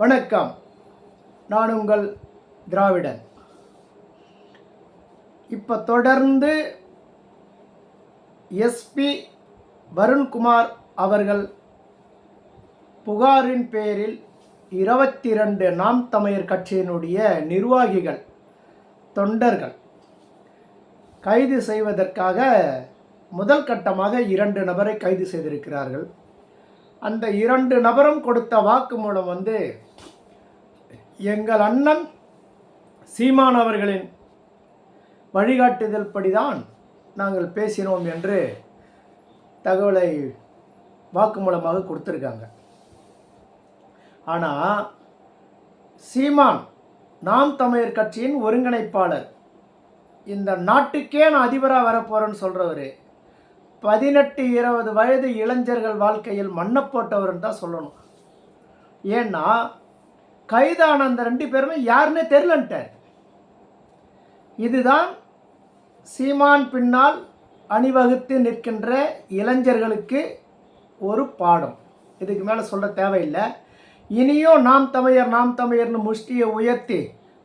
வணக்கம். நான் உங்கள் திராவிடன். இப்போ தொடர்ந்து எஸ்பி வருண்குமார் அவர்கள் புகாரின் பேரில் இருபத்தி ரெண்டு நாம் தமிழர் கட்சியினுடைய நிர்வாகிகள் தொண்டர்கள் கைது செய்வதற்காக முதல் கட்டமாக இரண்டு நபரை கைது செய்திருக்கிறார்கள். அந்த இரண்டு நபரும் கொடுத்த வாக்குமூலம் வந்து எங்கள் அண்ணன் சீமான் அவர்களின் வழிகாட்டுதல் படிதான் நாங்கள் பேசினோம் என்று தகவலை வாக்குமூலமாக கொடுத்துருக்காங்க. ஆனால் சீமான் நாம் தமிழர் கட்சியின் ஒருங்கிணைப்பாளர். இந்த நாட்டுக்கே நான் அதிபராக வரப்போகிறேன்னு சொல்கிறவர் பதினெட்டு இருபது வயது இளைஞர்கள் வாழ்க்கையில் மண்ணை போட்டவர்னு தான் சொல்லணும். ஏன்னா கைதான அந்த ரெண்டு பேருமே யாருன்னே தெரிலன்ட்டார் இதுதான் சீமான் பின்னால் அணிவகுத்து நிற்கின்ற இளைஞர்களுக்கு ஒரு பாடம். இதுக்கு மேலே சொல்ல தேவையில்லை. இனியும் நாம் தமிழர் நாம் தமிழர்னு முஷ்டியை உயர்த்தி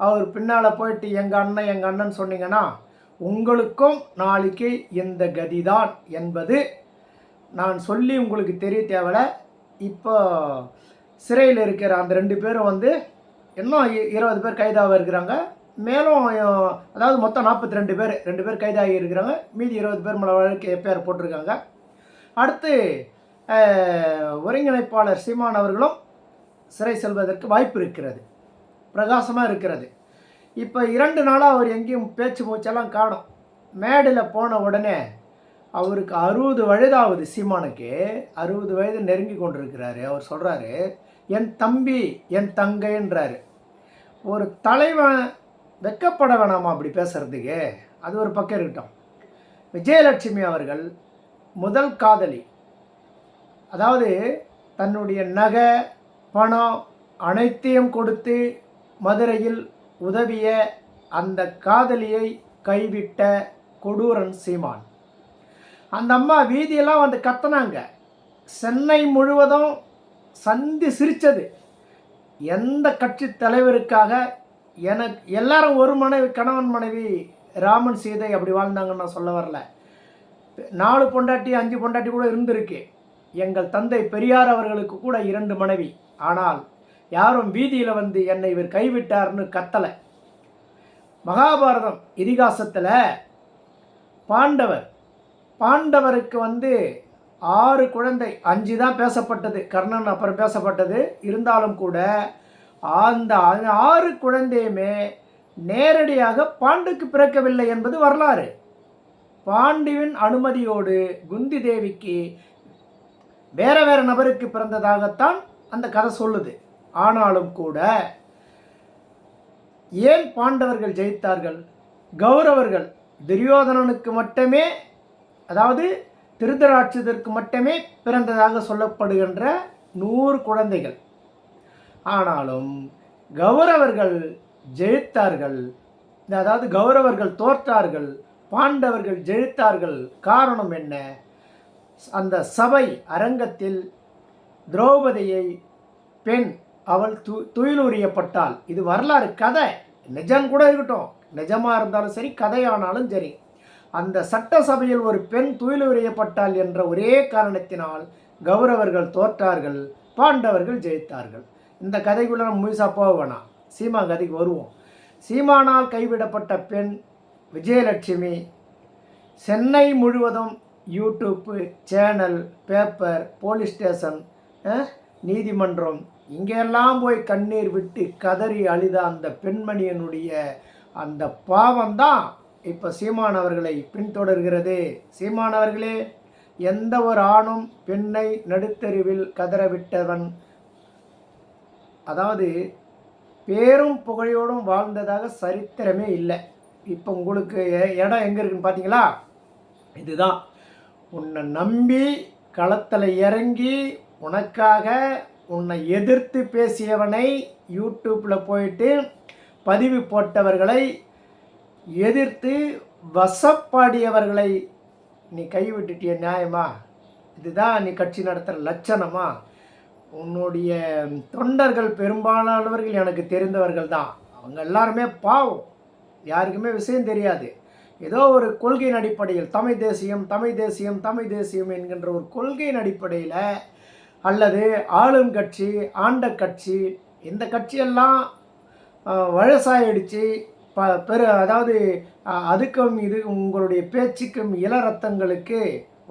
அவர் பின்னால் போயிட்டு எங்கள் அண்ணன் எங்கள் அண்ணன் சொன்னீங்கன்னா உங்களுக்கும் நாளைக்கு இந்த கதிதான் என்பது நான் சொல்லி உங்களுக்கு தெரிய தேவையில்லை. இப்போ சிறையில் இருக்கிற அந்த ரெண்டு பேரும் வந்து இன்னும் இ- இருபது பேர் கைதாக இருக்கிறாங்க. மேலும் அதாவது மொத்தம் நாற்பத்தி ரெண்டு பேர் ரெண்டு பேர் கைதாகி இருக்கிறாங்க. மீதி இருபது பேர் மேலே வழக்கு எஃப்ஐஆர் போட்டிருக்காங்க. அடுத்து ஒருங்கிணைப்பாளர் சீமான் அவர்களும் சிறை செல்வதற்கு வாய்ப்பு இருக்கிறது. பிரகாசமாக இருக்கிறது. இப்போ இரண்டு நாளாக அவர் எங்கேயும் பேச்சு மூச்செல்லாம் காணும். மேடையில் போன உடனே அவருக்கு அறுபது வயதாகுது சீமானுக்கு. அறுபது வயது நெருங்கி கொண்டிருக்கிறாரு. அவர் சொல்கிறாரு என் தம்பி என் தங்கைன்றாரு ஒரு தலைவன் வெக்கப்பட வேணாமா அப்படி பேசுகிறதுக்கு அது ஒரு பக்கம் இருக்கட்டும். விஜயலட்சுமி அவர்கள் முதல் காதலி. அதாவது தன்னுடைய நகை பணம் அனைத்தையும் கொடுத்து மதுரையில் உதவிய அந்த காதலியை கைவிட்ட கொடூரன் சீமான். அந்த அம்மா வீதியெல்லாம் வந்து கத்தினாங்க. சென்னை முழுவதும் சந்தி சிரித்தது எந்த கட்சி தலைவருக்காக எனக்கு எல்லாரும் ஒரு மனைவி கணவன் மனைவி ராமன் சீதை அப்படி வாழ்ந்தாங்கன்னு நான் சொல்ல வரல. நாலு பொண்டாட்டி அஞ்சு பொண்டாட்டி கூட இருந்திருக்கு. எங்கள் தந்தை பெரியார் அவர்களுக்கு கூட இரண்டு மனைவி. ஆனால் யாரும் வீதியில் வந்து என்னை இவர் கைவிட்டார்னு கத்தலை. மகாபாரதம் இதிகாசத்தில் பாண்டவர் பாண்டவருக்கு வந்து ஆறு குழந்தை அஞ்சு தான் பேசப்பட்டது. கர்ணன் அப்புறம் பேசப்பட்டது. இருந்தாலும் கூட அந்த ஆறு குழந்தையுமே நேரடியாக பாண்டுக்கு பிறக்கவில்லை என்பது வரலாறு. பாண்டுவின் அனுமதியோடு குந்தி தேவிக்கு வேற வேற நபருக்கு பிறந்ததாகத்தான் அந்த கதை சொல்லுது. ஆனாலும் கூட ஏன் பாண்டவர்கள் ஜெயித்தார்கள்? கௌரவர்கள் துரியோதனனுக்கு மட்டுமே அதாவது திருதராட்சதற்கு மட்டுமே பிறந்ததாக சொல்லப்படுகின்ற நூறு குழந்தைகள். ஆனாலும் கௌரவர்கள் ஜெயித்தார்கள். அதாவது கௌரவர்கள் தோற்றார்கள். பாண்டவர்கள் ஜெயித்தார்கள். காரணம் என்ன? அந்த சபை அரங்கத்தில் திரௌபதியை பெண் அவள் து துயிலூறியப்பட்டாள் இது வரலாறு கதை. நிஜம் கூட இருக்கட்டும். நிஜமாக இருந்தாலும் சரி கதையானாலும் சரி. அந்த சட்டசபையில் ஒரு பெண் துயிலுரியப்பட்டாள் என்ற ஒரே காரணத்தினால் கௌரவர்கள் தோற்றார்கள் பாண்டவர்கள் ஜெயித்தார்கள். இந்த கதைக்குள்ள நம்ம முழுசாக போக வேணாம். சீமா கதைக்கு வருவோம். சீமானால் கைவிடப்பட்ட பெண் விஜயலட்சுமி. சென்னை முழுவதும் YouTube channel paper police station நீதிமன்றம் இங்கெல்லாம் போய் கண்ணீர் விட்டு கதறி அழுத அந்த பெண்மணியனுடைய அந்த பாவம்தான். இப்போ சீமான் அவர்களை பின்தொடர்கிறது. சீமான் அவர்களே எந்த ஒரு ஆணும் பெண்ணை நடுத்தெருவில் கதறவிட்டவன். அதாவது பேரும் புகழையோடும் வாழ்ந்ததாக சரித்திரமே இல்லை. இப்போ உங்களுக்கு எ- இடம் எங்கே இருக்குன்னு பார்த்தீங்களா இதுதான். உன்னை நம்பி களத்தில் இறங்கி உனக்காக உன்னை எதிர்த்து பேசியவனை யூடியூப்பில் போயிட்டு பதிவு போட்டவர்களை எதிர்த்து வசப்பாடியவர்களை நீ கைவிட்டுட்டிய நியாயமா? இதுதான் நீ கட்சி நடத்துகிற லட்சணமா? உன்னுடைய தொண்டர்கள் பெரும்பாலானவர்கள் எனக்கு தெரிந்தவர்கள் தான். அவங்க எல்லாருமே பாவம். யாருக்குமே விஷயம் தெரியாது. ஏதோ ஒரு கொள்கையின் அடிப்படையில் தமிழ் தேசியம் தமிழ் தேசியம் தமிழ் தேசியம் என்கின்ற ஒரு கொள்கையின் அடிப்படையில் அல்லது ஆளும் கட்சி ஆண்ட கட்சி இந்த கட்சியெல்லாம் வழசாயிடுச்சு. ப பெரு அதாவது அதுக்கும் இது உங்களுடைய பேச்சுக்கும் இள ரத்தங்களுக்கு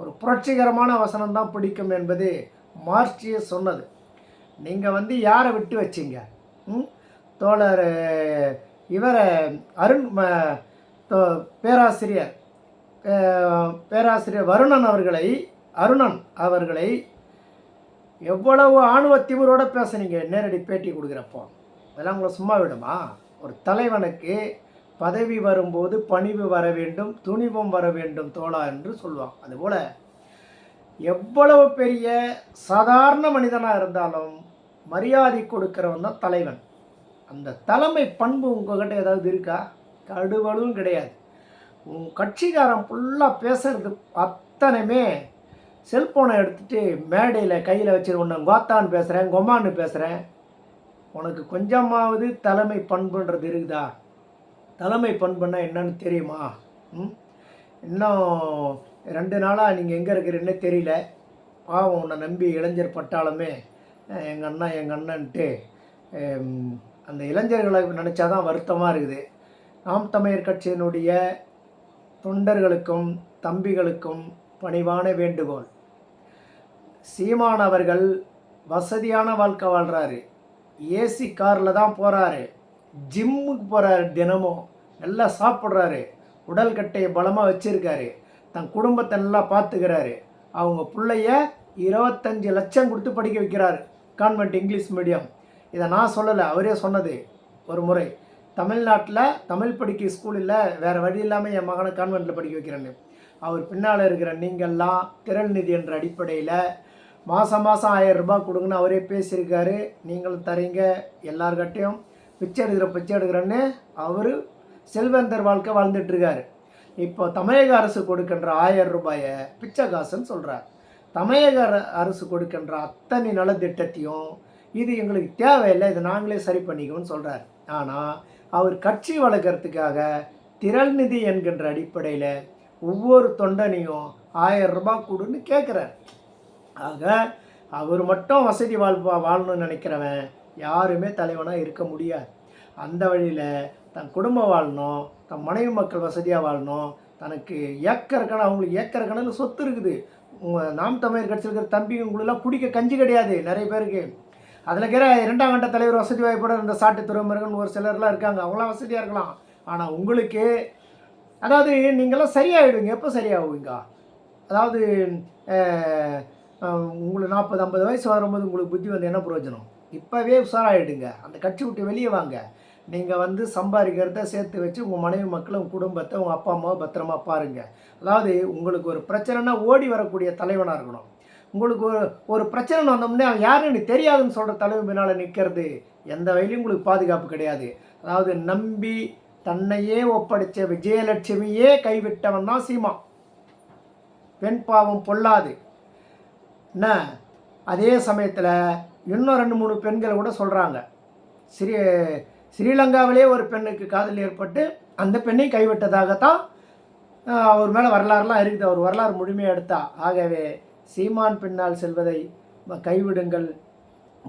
ஒரு புரட்சிகரமான வசனம் தான் பிடிக்கும் என்பது மார்க்சிய சொன்னது. நீங்கள் வந்து யாரை விட்டு வச்சீங்க? ம்? தோழர் இவரை அருண் பேராசிரியர் பேராசிரியர் வருணன் அவர்களை அருணன் அவர்களை எவ்வளவு ஆணுவ திமிரோட பேசுனீங்க? நேரடி பேட்டி கொடுக்குறப்போ. அதெல்லாம் உங்களை சும்மா விடுமா? ஒரு தலைவனுக்கு பதவி வரும்போது பணிவு வர வேண்டும் துணிவும் வர வேண்டும் தோழா என்று சொல்லுவான் அதுபோல் எவ்வளவு பெரிய சாதாரண மனிதனாக இருந்தாலும் மரியாதை கொடுக்கிறவன் தான் தலைவன். அந்த தலைமை பண்பு உங்ககிட்ட ஏதாவது இருக்கா? கடுவலும் கிடையாது. உன் கட்சிக்காரன் ஃபுல்லாக பேசுறது அத்தனையுமே செல்ஃபோனை எடுத்துகிட்டு மேடையில் கையில் வச்சு கோத்தான்னு பேசுகிறேன் கொமான்னு பேசுகிறேன் உனக்கு கொஞ்சமாவது தலைமை பண்புன்றது இருக்குதா? தலைமை பண்புன்னா என்னன்னு தெரியுமா? ம்? இன்னும் ரெண்டு நாளாக நீங்கள் எங்கே இருக்கிறீன்னே தெரியல. பாவம் உன்னை நம்பி இளைஞர் பட்டாலுமே எங்கள் அண்ணா எங்கள் அண்ணன்ட்டு அந்த இளைஞர்களை நினச்சாதான் வருத்தமாக இருக்குது. நாம் தமிழர் கட்சியினுடைய தொண்டர்களுக்கும் தம்பிகளுக்கும் பணிவான வேண்டுகோள். சீமான் அவர்கள் வசதியான வாழ்க்கை வாழ்கிறாரு ஏசி காரில் தான் போகிறாரு ஜிம்முக்கு போகிறாரு தினமும். நல்லா சாப்பிட்றாரு. உடல் கட்டையை பலமாக வச்சுருக்காரு. தன் குடும்பத்தை நல்லா பார்த்துக்கிறாரு அவங்க பிள்ளைய இருபத்தஞ்சி லட்சம் கொடுத்து படிக்க வைக்கிறாரு. கான்வென்ட் இங்கிலீஷ் மீடியம் இதை நான் சொல்லலை அவரே சொன்னது. ஒரு முறை. தமிழ்நாட்டில் தமிழ் படிக்க ஸ்கூலில் வேறு வழி இல்லாமல் என் மகனை கான்வென்ட்டில் படிக்க வைக்கிறேன்னு. அவர் பின்னால் இருக்கிற நீங்கள்லாம் திரள் நிதி என்ற அடிப்படையில் மாதம் மாதம் ஆயிரம் ரூபாய் கொடுங்கன்னு அவரே பேசியிருக்காரு. நீங்களும் தரீங்க எல்லார்கிட்டையும் பிச்சை எடுக்கிற பிச்சை எடுக்கிறேன்னு அவர் செல்வந்தர் வாழ்க்கை வாழ்ந்துட்டுருக்காரு. இப்போ தமிழக அரசு கொடுக்கின்ற ஆயிரம் ரூபாயை பிச்சை காசுன்னு சொல்கிறார் தமிழக அரசு கொடுக்கின்ற அத்தனை நலத்திட்டத்தையும் இது எங்களுக்கு தேவையில்லை இதை நாங்களே சரி பண்ணிக்கோன்னு சொல்கிறார் ஆனால் அவர் கட்சி வளர்க்குறதுக்காக திரள் நிதி என்கின்ற அடிப்படையில் ஒவ்வொரு தொண்டனையும் ஆயிரம் ரூபாய் கொடுன்னு கேட்குறார் ஆக அவர் மட்டும் வசதி வாழ்வா வாழணும்னு நினைக்கிறவன் யாருமே தலைவனாக இருக்க முடியாது. அந்த வழியில் தன் குடும்பம் வாழணும் தன் மனைவி மக்கள் வசதியாக வாழணும். தனக்கு ஏக்கர் கணக்கு அவங்களுக்கு ஏக்கர் கணக்கில் சொத்து இருக்குது. உங்கள் நாம் தமிழர் கட்சியில் இருக்கிற தம்பி உங்களெல்லாம் குடிக்க கஞ்சி கிடையாது நிறைய பேருக்கு. அதில் இருக்கிற இரண்டாம் கட்ட தலைவர் வசதி வாய்ப்போட இந்த சாட்டு துறைமுருகன் ஒரு சிலர்லாம் இருக்காங்க அவங்களாம் வசதியாக இருக்கலாம். ஆனால் உங்களுக்கு அதாவது நீங்களாம் சரியாயிடுவீங்க. எப்போ சரியாகுவீங்க? அதாவது நாற்பது ஐம்பது வயசு வரும்போது உங்களுக்கு புத்தி வந்து என்ன பிரயோஜனம்? இப்போவே உஷாராயிடுங்க. அந்த கட்சி விட்டு வெளியே வாங்க. நீங்கள் வந்து சம்பாதிக்கிறத சேர்த்து வச்சு உங்கள் மனைவி மக்களை உங்கள் குடும்பத்தை உங்கள் அப்பா அம்மாவை பத்திரமா பாருங்கள் அதாவது உங்களுக்கு ஒரு பிரச்சனைனா ஓடி வரக்கூடிய தலைவனாக இருக்கணும். உங்களுக்கு ஒரு ஒரு பிரச்சனை வந்தோம்னே அவன் யாருன்னு எனக்கு தெரியாதுன்னு சொல்கிற தலைவன் பின்னால் நிற்கிறது எந்த வழியிலும் உங்களுக்கு பாதுகாப்பு கிடையாது. அதாவது நம்பி தன்னையே ஒப்படைச்ச விஜயலட்சுமியே கைவிட்டவன் தான் சீமா. பெண் பாவம் பொல்லாது. என்ன அதே சமயத்தில் இன்னும் ரெண்டு மூணு பெண்கள் கூட சொல்கிறாங்க ஸ்ரீ ஸ்ரீலங்காவிலே ஒரு பெண்ணுக்கு காதல் ஏற்பட்டு அந்த பெண்ணை கைவிட்டதாகத்தான் அவர் மேலே வரலாறுலாம் இருக்குது. அவர் வரலாறு முழுமையாக எடுத்தா. ஆகவே சீமான் பின்னால் செல்வதை கைவிடுங்கள்.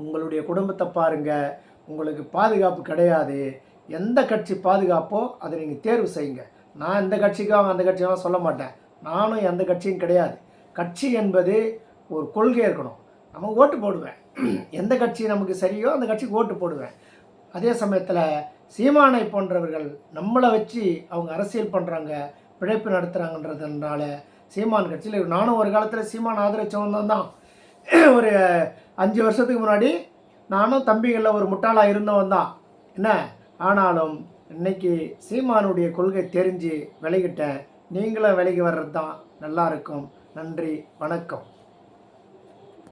உங்களுடைய குடும்பத்தை பாருங்கள் உங்களுக்கு பாதுகாப்பு கிடையாது. எந்த கட்சி பாதுகாப்போ அதை நீங்கள் தேர்வு செய்யுங்க. நான் இந்த கட்சிக்கும் அந்த கட்சிக்கும் சொல்ல மாட்டேன். நானும் எந்த கட்சியும் கிடையாது. கட்சி என்பது ஒரு கொள்கை இருக்கணும். நம்ம ஓட்டு போடுவேன். எந்த கட்சி நமக்கு சரியோ அந்த கட்சிக்கு ஓட்டு போடுவேன். அதே சமயத்தில் சீமானை போன்றவர்கள் நம்மளை வச்சு அவங்க அரசியல் பண்ணுறாங்க பிழைப்பு நடத்துகிறாங்கன்றதுனால சீமான் கட்சியில் நானும் ஒரு காலத்தில் சீமான் ஆதரிச்சவன் தான். ஒரு அஞ்சு வருஷத்துக்கு முன்னாடி நானும் தம்பிகளில் ஒரு முட்டாளாக இருந்தவன் தான். என்ன? ஆனாலும் இன்றைக்கி சீமானுடைய கொள்கை தெரிஞ்சு விலகிட்டேன். நீங்களும் விலகி வர்றது தான் நல்லாயிருக்கும் நன்றி வணக்கம்.